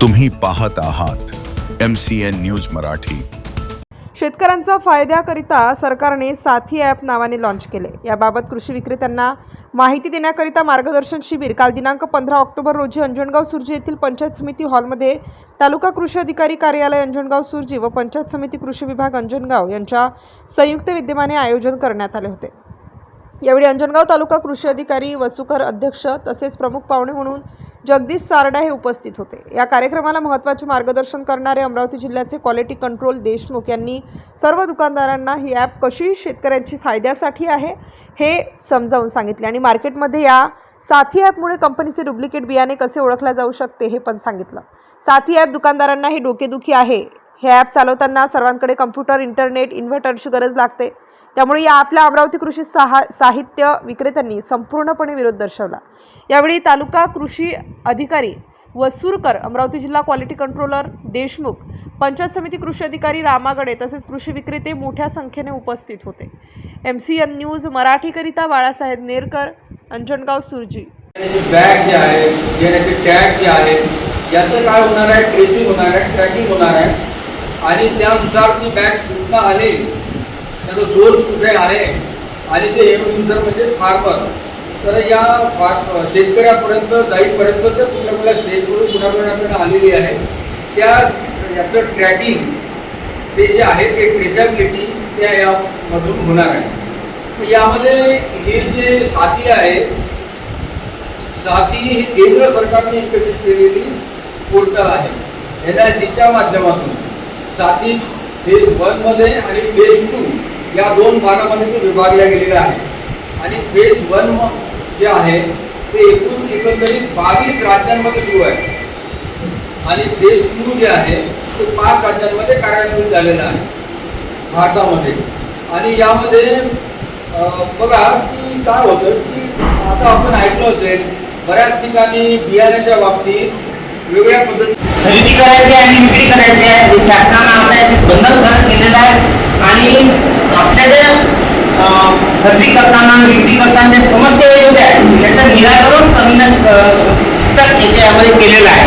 तुम्ही पाहत आहात M C N news Marathi. शेतकऱ्यांचा फायद्याकरिता सरकारने साथी ॲप नावाने लॉन्च केले. याबाबत कृषी विक्रेत्यांना माहिती देण्याकरिता मार्गदर्शन शिबिर काल दिनांक पंधरा ऑक्टोबर रोजी अंजणगाव सुर्जी येथील पंचायत समिती हॉलमध्ये तालुका कृषी अधिकारी कार्यालय अंजणगाव सुर्जी व पंचायत समिती कृषी विभाग अंजणगाव यांच्या संयुक्त विद्यमाने आयोजन करण्यात आले होते. यावेळी अंजनगाव तालुका कृषी अधिकारी वसुकर अध्यक्ष तसेच प्रमुख पाहुणे म्हणून जगदीश सारडा हे उपस्थित होते. या कार्यक्रमाला महत्त्वाचे मार्गदर्शन करणारे अमरावती जिल्ह्याचे क्वालिटी कंट्रोल देशमुख यांनी सर्व दुकानदारांना ही ॲप कशी शेतकऱ्यांची फायद्यासाठी आहे हे समजावून सांगितले आणि मार्केटमध्ये या साथी ॲपमुळे कंपनीचे डुप्लिकेट बियाणे कसे ओळखले जाऊ शकते हे पण सांगितलं. साथी ॲप दुकानदारांना ही डोकेदुखी आहे हे ॲप चालवताना सर्वांकडे कम्प्युटर इंटरनेट इन्व्हर्टरची गरज लागते. त्यामुळे या आपल्या अमरावती कृषी सहा साहित्य विक्रेत्यांनी संपूर्णपणे विरोध दर्शवला. यावेळी तालुका कृषी अधिकारी वसूरकर अमरावती जिल्हा क्वालिटी कंट्रोलर देशमुख पंचायत समिती कृषी अधिकारी रामागडे तसेच कृषी विक्रेते मोठ्या संख्येने उपस्थित होते. एम सी एन न्यूज मराठीकरिता बाळासाहेब नेरकर अंजनगाव सुरजी. बॅग जे आहे घेण्याचे टॅग जे आहे याचं काय होणार आहे? ट्रेसिंग होणार आहे ट्रॅकिंग होणार आहे. आणि त्यानुसार ती बॅग पूर्ण आले त्याचा सोर्स कुठे आहे आणि ते एमसर म्हणजे फार्मर तर या फार शेतकऱ्यापर्यंत जाईपर्यंत ते कुठल्या कुठल्या स्टेजवरून कुणाकुणाकडे आलेली आहे. त्या याचं ट्रॅकिंग ते जे आहे ते ट्रेसेबिलिटी त्या यामधून होणार आहे. यामध्ये हे जे साथी आहे साथी ही केंद्र सरकारने विकसित केलेली पोर्टल आहे एन आय सीच्या माध्यमातून. साथी फेज वनमध्ये आणि फेज टू या दोन भागामध्ये तो विभागल्या गेलेला आहे आणि फेज वन जे आहे ते एकूण एकंदरीत बावीस राज्यांमध्ये सुरू आहे. आणि फेज टू जे आहे ते पाच राज्यांमध्ये कार्यान्वित झालेलं आहे भारतामध्ये. आणि यामध्ये बघा की काय होतं की आता आपण ऐकलं असेल बऱ्याच ठिकाणी बियाण्याच्या बाबतीत वेगवेगळ्या पद्धती खरेदी करायची आणि विक्री करायची आहे हे शासनानं आता याचे बंधनकारक केलेलं आहे. आणि आपल्या ज्या खरेदी करताना विक्री करताना ज्या समस्या येऊ द्या त्याचं निराकरण करण्यात याच्यामध्ये केलेलं आहे.